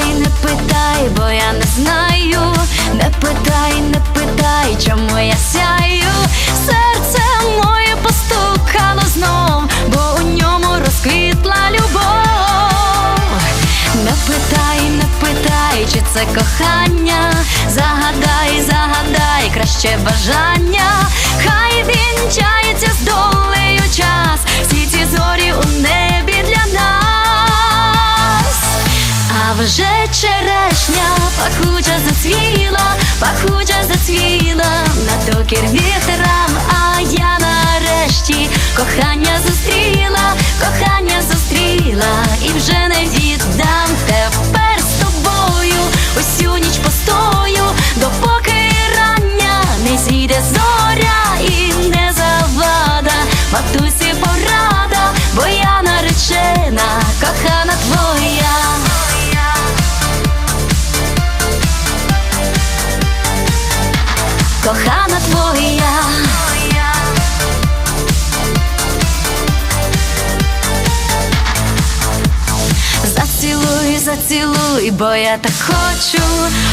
питай, не питай, бо я не знаю. Не питай, не питай, чому я сяю. Серце моє постукало знов, бо у ньому розквітла любов. Не питай, не питай, чи це кохання. Загадай, загадай, краще бажання. Вже черешня пахуча зацвіла, пахуча зацвіла на докір вітрам, зацілуй, бо я так хочу.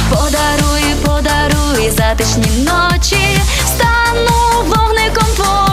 Подаруй, подаруй затишні ночі, стану вогником твоїх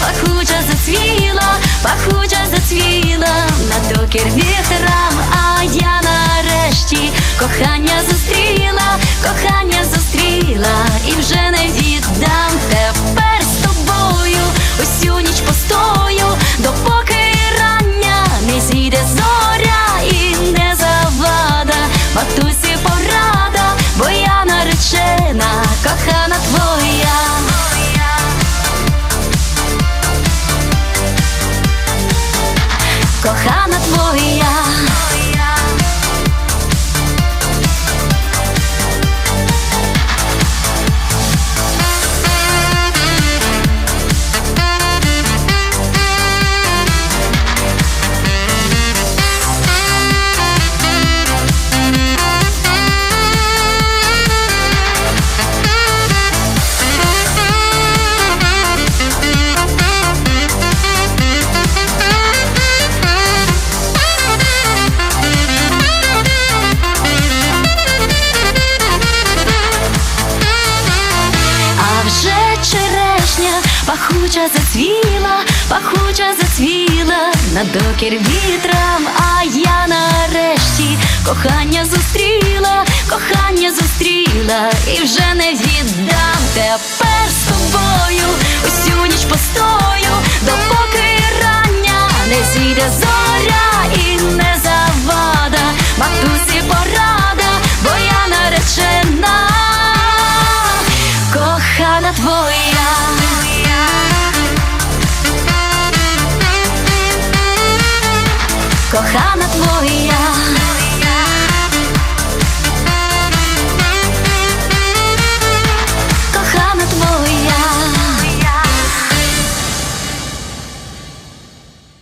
пахуча зацвіла, пахуча зацвіла на докір вітрам, а я нарешті кохання зустріла, кохання зустріла і вже не віддам тепер з тобою усю ніч постою, пахуча зацвіла, пахуча зацвіла на докір вітрам, а я нарешті кохання зустріла, кохання зустріла і вже не віддам тепер з тобою усю ніч постою, допоки рання не зійде зоря кохана твоя.